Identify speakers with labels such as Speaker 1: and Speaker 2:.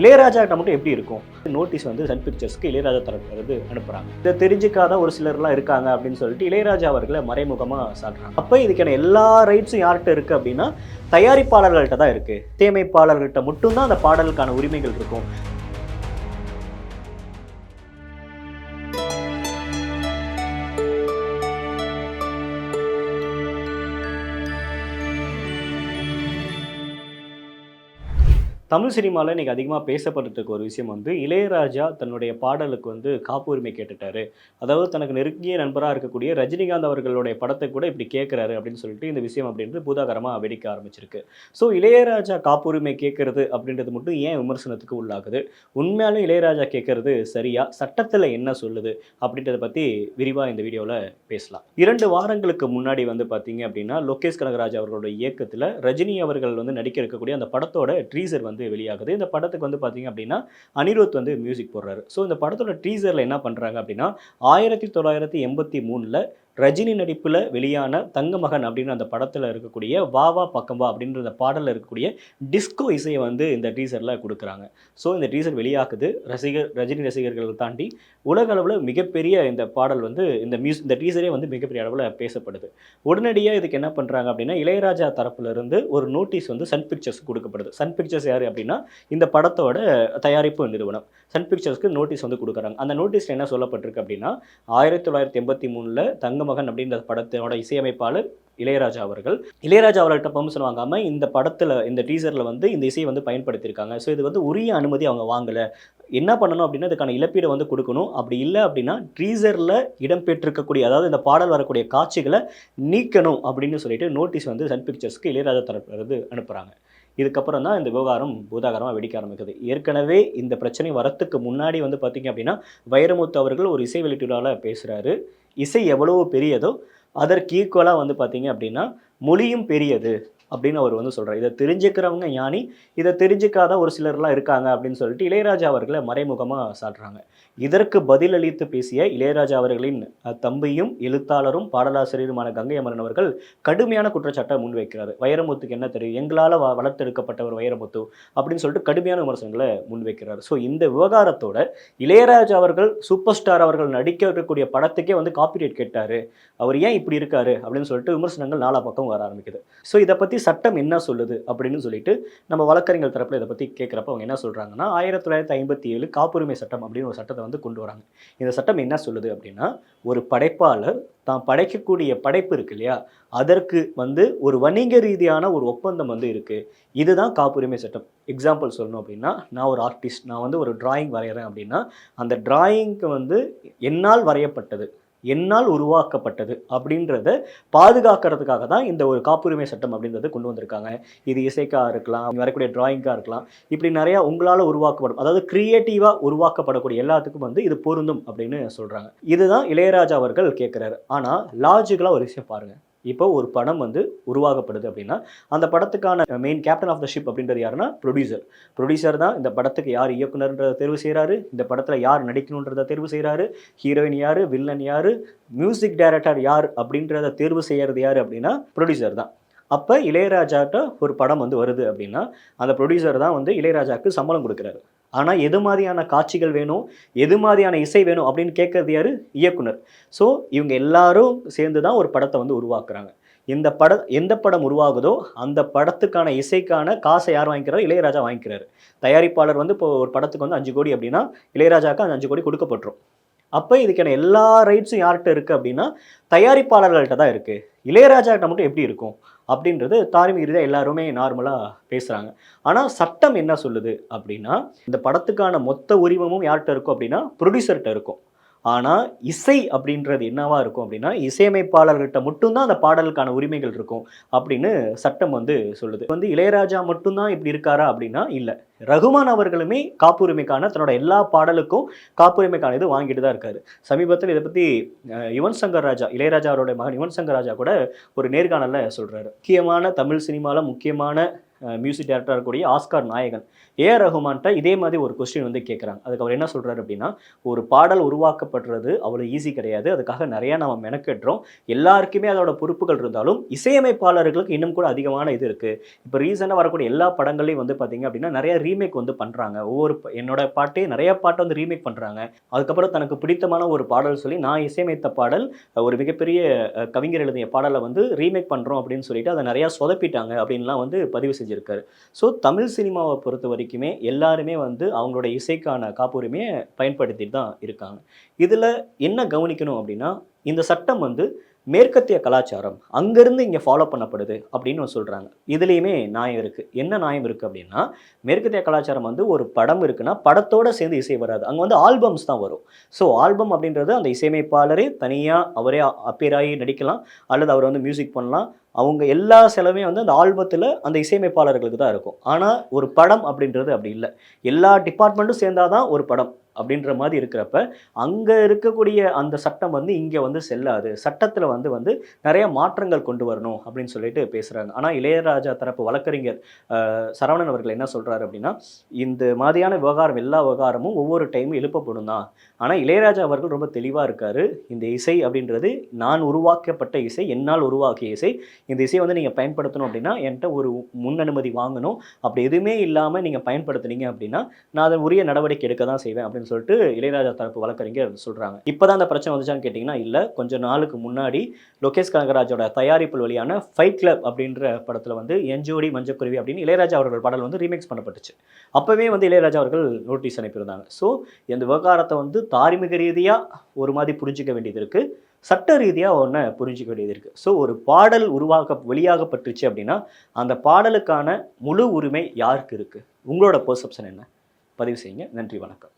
Speaker 1: இளையராஜா கிட்ட மட்டும் எப்படி இருக்கும்? நோட்டீஸ் வந்து சன் பிக்சர்ஸ்க்கு இளையராஜா தரப்புல இருந்து அனுப்புறாங்க. இதை தெரிஞ்சுக்காத ஒரு சிலர்லாம் இருக்காங்க அப்படின்னு சொல்லிட்டு இளையராஜா அவர்களை மறைமுகமாக சாடுறாங்க அப்போ இதுக்கான எல்லா ரைட்ஸும் யார்கிட்ட இருக்கு அப்படின்னா தயாரிப்பாளர்கள்ட்ட தான் இருக்கு. தேமைப்பாளர்கள்ட்ட மட்டும்தான் அந்த பாடலுக்கான உரிமைகள் இருக்கும். தமிழ் சினிமாவில் இன்னைக்கு அதிகமாக பேசப்பட்டுருக்க ஒரு விஷயம் வந்து இளையராஜா தன்னுடைய பாடலுக்கு வந்து காப்புரிமை கேட்டுட்டாரு. அதாவது தனக்கு நெருங்கிய நண்பராக இருக்கக்கூடிய ரஜினிகாந்த் அவர்களுடைய படத்தை கூட இப்படி கேட்குறாரு அப்படின்னு சொல்லிட்டு இந்த விஷயம் அப்படின்றது பூதாகரமாக வெடிக்க ஆரம்பிச்சிருக்கு. ஸோ இளையராஜா காப்புரிமை கேட்கறது அப்படின்றது மட்டும் ஏன் விமர்சனத்துக்கு உள்ளாகுது? உண்மையாலும் இளையராஜா கேட்கறது சரியா? சட்டத்தில் என்ன சொல்லுது? அப்படின்றத பற்றி விரிவாக இந்த வீடியோவில் பேசலாம். இரண்டு வாரங்களுக்கு முன்னாடி வந்து பார்த்தீங்க அப்படின்னா லோகேஷ் கனகராஜ் அவர்களோட இயக்கத்தில் ரஜினி அவர்கள் வந்து நடிக்க இருக்கக்கூடிய அந்த படத்தோட ட்ரீசர் வந்து வெளியாகுது. இந்த படத்துக்கு வந்து பார்த்தீங்க அப்படின்னா அனிருத் வந்து மியூசிக் போடுறாரு. ஸோ இந்த படத்தோட டீசரில் என்ன பண்ணுறாங்க அப்படின்னா ஆயிரத்தி தொள்ளாயிரத்தி எண்பத்தி மூணில் ரஜினி நடிப்பில் வெளியான தங்கமகன் அப்படின்னு அந்த படத்தில் இருக்கக்கூடிய வா வா பக்கம் வா அப்படின்ற அந்த பாடலில் இருக்கக்கூடிய டிஸ்கோ இசையை வந்து இந்த டீசரில் கொடுக்குறாங்க. ஸோ இந்த டீசர் வெளியாகுது. ரசிகர் ரஜினி ரசிகர்கள் தாண்டி உலக அளவில் மிகப்பெரிய இந்த பாடல் வந்து இந்த மியூஸ் இந்த டீசரே வந்து மிகப்பெரிய அளவில் பேசப்படுது. உடனடியாக இதுக்கு என்ன பண்ணுறாங்க அப்படின்னா இளையராஜா தரப்புலருந்து ஒரு நோட்டீஸ் வந்து சன் பிக்சர்ஸ் கொடுக்கப்படுது. சன் பிக்சர்ஸ் யார் அப்படின்னா இந்த படத்தோட தயாரிப்பு நிறுவனம். சன் பிக்சர்ஸ்க்கு நோட்டீஸ் வந்து கொடுக்குறாங்க. அந்த நோட்டீஸில் என்ன சொல்லப்பட்டிருக்கு அப்படின்னா ஆயிரத்தி தொள்ளாயிரத்தி எண்பத்தி மூணில் மருமகன் அப்படின்ற படத்தோட இசையமைப்பாளர் இளையராஜா அவர்கள். இளையராஜா அவர்கள்ட்ட பெர்மிஷன் வாங்காமல் இந்த படத்தில் இந்த டீசரில் வந்து இந்த இசையை வந்து பயன்படுத்தியிருக்காங்க. ஸோ இது வந்து உரிய அனுமதி அவங்க வாங்கலை. என்ன பண்ணணும் அப்படின்னா இதுக்கான இழப்பீடை வந்து கொடுக்கணும். அப்படி இல்லை அப்படின்னா ட்ரீசரில் இடம்பெற்றிருக்கக்கூடிய அதாவது இந்த பாடல் வரக்கூடிய காட்சிகளை நீக்கணும் அப்படின்னு சொல்லிட்டு நோட்டீஸ் வந்து சன் பிக்சர்ஸ்க்கு இளையராஜா தரப்புல இருந்து அனுப்புகிறாங்க இதுக்கப்புறம் தான் இந்த விவகாரம் பூதாகரமாக வெடிக்க ஆரம்பிக்குது. ஏற்கனவே இந்த பிரச்சனை வரத்துக்கு முன்னாடி வந்து பார்த்தீங்க அப்படின்னா வைரமுத்து அவர்கள் ஒரு இசை வெளியீட்டாளர் பேசுகிறாரு இசை எவ்வளவு பெரியதோ அதற்கு ஈக்குவலாக வந்து பார்த்தீங்க அப்படின்னா மொழியும் பெரியது அப்படின்னு அவர் வந்து சொல்கிறார் இதை தெரிஞ்சுக்கிறவங்க ஞானி இதை தெரிஞ்சுக்காத ஒரு சிலர்லாம் இருக்காங்க அப்படின்னு சொல்லிட்டு இளையராஜா அவர்களை மறைமுகமாக சாடுறாங்க இதற்கு பதிலளித்து பேசிய இளையராஜா அவர்களின் தம்பியும் எழுத்தாளரும் பாடலாசிரியருமான கங்கை அமரன் அவர்கள் கடுமையான குற்றச்சாட்டை முன்வைக்கிறார். வைரமுத்துக்கு என்ன தெரியும்? எங்களால் வ வளர்த்தெடுக்கப்பட்டவர் வைரமுத்து அப்படின்னு சொல்லிட்டு கடுமையான விமர்சனங்களை முன்வைக்கிறார். ஸோ இந்த விவகாரத்தோட இளையராஜா அவர்கள் சூப்பர் ஸ்டார் அவர்கள் நடிக்க இருக்கக்கூடிய படத்துக்கே வந்து காப்பிரைட் கேட்டார். அவர் ஏன் இப்படி இருக்காரு? அப்படின்னு சொல்லிட்டு விமர்சனங்கள் நாலா பக்கம் வர ஆரம்பிக்குது. ஸோ இதை பற்றி சட்டம் என்ன சொல்லுது அப்படின்னு சொல்லிட்டு நம்ம வழக்கறிஞர் தரப்பில் இதை பற்றி கேட்குறப்ப அவங்க என்ன சொல்கிறாங்கன்னா ஆயிரத்தி தொள்ளாயிரத்தி ஐம்பத்தி ஏழு காப்புரிமை சட்டம் அப்படின்னு ஒரு சட்டத்தை வந்து கொண்டு வராங்க. இந்த சட்டம் என்ன சொல்லுது அப்படின்னா ஒரு படைப்பாளர் தான் படைக்கக்கூடிய படைப்பு இருக்கு இல்லையா? அதற்கு வந்து ஒரு வணிக ரீதியான ஒரு ஒப்பந்தம் வந்து இருக்குது இதுதான் காப்புரிமை சட்டம். எக்ஸாம்பிள் சொல்லணும் அப்படின்னா நான் ஒரு ஆர்டிஸ்ட் நான் வந்து ஒரு டிராயிங் வரைகிறேன் அப்படின்னா அந்த டிராயிங்க்கு வந்து என்னால் வரையப்பட்டது. என்னால் உருவாக்கப்பட்டது அப்படின்றத பாதுகாக்கிறதுக்காக தான் இந்த ஒரு காப்புரிமை சட்டம் அப்படின்றத கொண்டு வந்திருக்காங்க. இது இசைக்காக இருக்கலாம் வரக்கூடிய டிராயிங்காக இருக்கலாம். இப்படி நிறையா உங்களால் உருவாக்கப்படும் அதாவது க்ரியேட்டிவாக உருவாக்கப்படக்கூடிய எல்லாத்துக்கும் வந்து இது பொருந்தும் அப்படின்னு சொல்கிறாங்க இதுதான் இளையராஜா அவர்கள் கேட்குறாரு. ஆனால் லாஜிக்கலாக ஒரு விஷயம் பாருங்கள் இப்போ ஒரு படம் வந்து உருவாகப்படுது அப்படின்னா அந்த படத்துக்கான main captain of the ship அப்படின்றது யாருன்னா ப்ரொடியூசர் ப்ரொடியூசர் தான் இந்த படத்துக்கு யார் இயக்குனர்ன்றதை தேர்வு செய்கிறாரு இந்த படத்தில் யார் நடிக்கணுன்றதை தேர்வு செய்கிறாரு ஹீரோயின் யார் வில்லன் யார் மியூசிக் டைரக்டர் யார் அப்படின்றத தேர்வு செய்கிறது யார் அப்படின்னா ப்ரொடியூசர் தான். அப்போ இளையராஜாட்ட ஒரு படம் வந்து வருது அப்படின்னா அந்த ப்ரொடியூசர் தான் வந்து இளையராஜாவுக்கு சம்பளம் கொடுக்குறாரு. ஆனால் எது மாதிரியான காட்சிகள் வேணும்? எது மாதிரியான இசை வேணும்? அப்படின்னு கேட்கறது யாரு? இயக்குனர். ஸோ இவங்க எல்லாரும் சேர்ந்து தான் ஒரு படத்தை வந்து உருவாக்குறாங்க. இந்த பட எந்த படம் உருவாகுதோ அந்த படத்துக்கான இசைக்கான காசை யார் வாங்கிக்கிறாரு? இளையராஜா வாங்கிக்கிறாரு. தயாரிப்பாளர் வந்து இப்போ ஒரு படத்துக்கு வந்து அஞ்சு கோடி அப்படின்னா இளையராஜாவுக்கு அந்த அஞ்சு கோடி கொடுக்கப்பட்டுரும். அப்போ இதுக்கான எல்லா ரைட்ஸும் யார்கிட்ட இருக்குது அப்படின்னா தயாரிப்பாளர்கள்ட்ட தான் இருக்குது இளையராஜாக்கிட்ட மட்டும் எப்படி இருக்கும்? அப்படின்றது தார்மீக ரீதியாக எல்லாருமே நார்மலாக பேசுகிறாங்க ஆனால் சட்டம் என்ன சொல்லுது அப்படின்னா இந்த படத்துக்கான மொத்த உரிமமும் யார்கிட்ட இருக்கும் அப்படின்னா ப்ரொடியூசர்கிட்ட இருக்கும். ஆனால் இசை அப்படின்றது என்னவா இருக்கும் அப்படின்னா இசையமைப்பாளர்கிட்ட மட்டும்தான் அந்த பாடலுக்கான உரிமைகள் இருக்கும் அப்படின்னு சட்டம் வந்து சொல்லுது. வந்து இளையராஜா மட்டும்தான் இப்படி இருக்காரா அப்படின்னா இல்லை. ரகுமான் அவர்களுமே காப்புரிமைக்கான தன்னோட எல்லா பாடலுக்கும் காப்புரிமைக்கான இது வாங்கிட்டு தான் இருக்காரு. சமீபத்தில் இதை பற்றி யுவன் சங்கர் ராஜா இளையராஜா அவருடைய மகன் யுவன் சங்கர் ராஜா கூட ஒரு நேர்காணலில் சொல்கிறாரு முக்கியமான தமிழ் சினிமாவில் முக்கியமான மியூசிக் டைரக்டராக கூடிய ஆஸ்கார் நாயகன் ஏஆர் ரஹ்மான்ட்ட இதே மாதிரி ஒரு கொஸ்டின் வந்து கேட்குறாங்க அதுக்கு அவர் என்ன சொல்கிறார் அப்படின்னா ஒரு பாடல் உருவாக்கப்படுறது அவ்வளோ ஈஸி கிடையாது. அதுக்காக நிறையா நம்ம மெனக்கெட்டுறோம். எல்லாருக்குமே அதோட பொறுப்புகள் இருந்தாலும் இசையமைப்பாளர்களுக்கு இன்னும் கூட அதிகமான இது இருக்குது இப்போ ரீசெண்டாக வரக்கூடிய எல்லா படங்களையும் வந்து பார்த்திங்க அப்படின்னா நிறைய ரீமேக் வந்து பண்ணுறாங்க ஒவ்வொரு என்னோட பாட்டே நிறைய பாட்டை வந்து ரீமேக் பண்ணுறாங்க அதுக்கப்புறம் தனக்கு பிடித்தமான ஒரு பாடல் சொல்லி நான் இசையமைத்த பாடல் ஒரு மிகப்பெரிய கவிஞர் எழுதிய பாடலை வந்து ரீமேக் பண்ணுறோம் அப்படின்னு சொல்லிட்டு அதை நிறையா சொதப்பிட்டாங்க அப்படின்லாம் வந்து பதிவு செஞ்சுருக்காரு. ஸோ தமிழ் சினிமாவை பொறுத்த வரைக்குமே எல்லாருமே வந்து அவங்களோட இசைக்கான காப்புரிமையை பயன்படுத்திட்டு தான் இருக்காங்க. இதில் என்ன கவனிக்கணும் அப்படின்னா இந்த சட்டம் வந்து மேற்கத்திய கலாச்சாரம் அங்கேருந்து இங்கே ஃபாலோ பண்ணப்படுது அப்படின்னு சொல்கிறாங்க இதுலேயுமே நியாயம் இருக்குது என்ன நியாயம் இருக்குது அப்படின்னா மேற்கத்திய கலாச்சாரம் வந்து ஒரு படம் இருக்குன்னா படத்தோட சேர்ந்து இசை வராது. அங்கே வந்து ஆல்பம்ஸ் தான் வரும். ஸோ ஆல்பம் அப்படின்றது அந்த இசையமைப்பாளரே தனியாக அவரே அப்பியர் ஆகி நடிக்கலாம் அல்லது அவர் வந்து மியூசிக் பண்ணலாம். அவங்க எல்லா செலவுமே வந்து அந்த ஆல்பத்தில் அந்த இசையமைப்பாளர்களுக்கு தான் இருக்கும். ஆனால் ஒரு படம் அப்படின்றது அப்படி இல்லை. எல்லா டிபார்ட்மெண்ட்டும் சேர்ந்தாதான் ஒரு படம். அப்படின்ற மாதிரி இருக்கிறப்ப அங்கே இருக்கக்கூடிய அந்த சட்டம் வந்து இங்கே வந்து செல்லாது. சட்டத்தில் வந்து வந்து நிறைய மாற்றங்கள் கொண்டு வரணும் அப்படின்னு சொல்லிட்டு பேசுகிறாங்க ஆனால் இளையராஜா தரப்பு வழக்கறிஞர் சரவணன் அவர்கள் என்ன சொல்கிறாரு அப்படின்னா இந்த மாதிரியான விவகாரம் எல்லா விவகாரமும் ஒவ்வொரு டைமும் எழுப்பப்படும் தான். ஆனால் இளையராஜா அவர்கள் ரொம்ப தெளிவாக இருக்கார். இந்த இசை அப்படின்றது நான் உருவாக்கப்பட்ட இசை என்னால் உருவாக்கிய இசை. இந்த இசையை வந்து நீங்கள் பயன்படுத்தணும் அப்படின்னா என்கிட்ட ஒரு முன் அனுமதி வாங்கணும். அப்படி எதுவுமே இல்லாமல் நீங்கள் பயன்படுத்துனீங்க அப்படின்னா நான் அதை உரிய நடவடிக்கை எடுக்க தான் செய்வேன் அப்படின்னு சொல்லிட்டு இளையராஜா தரப்பு வழக்கறிஞர் சொல்கிறாங்க இப்போ தான் அந்த பிரச்சனை வந்துச்சான்னு கேட்டிங்கன்னா இல்லை கொஞ்சம் நாளுக்கு முன்னாடி லோகேஷ் கனகராஜோட தயாரிப்பில் வெளியான ஃபைட் கிளப் அப்படின்ற படத்தில் வந்து என்ஜோடி மஞ்சக்குருவி அப்படின்னு இளையராஜா அவர்கள் பாடல் வந்து ரீமேக்ஸ் பண்ணப்பட்டுச்சு. அப்போவே வந்து இளையராஜா அவர்கள் நோட்டீஸ் அனுப்பியிருந்தாங்க. ஸோ இந்த விவகாரத்தை வந்து தார்மீக ரீதியாக ஒரு மாதிரி புரிஞ்சிக்க வேண்டியது இருக்குது சட்ட ரீதியாக ஒன்று புரிஞ்சிக்க வேண்டியது இருக்குது ஸோ ஒரு பாடல் உருவாக்க வெளியாகப்பட்டுருச்சு அப்படின்னா அந்த பாடலுக்கான முழு உரிமை யாருக்கு இருக்குது உங்களோட பர்செப்ஷன் என்ன? பதிவு செய்யுங்க. நன்றி வணக்கம்.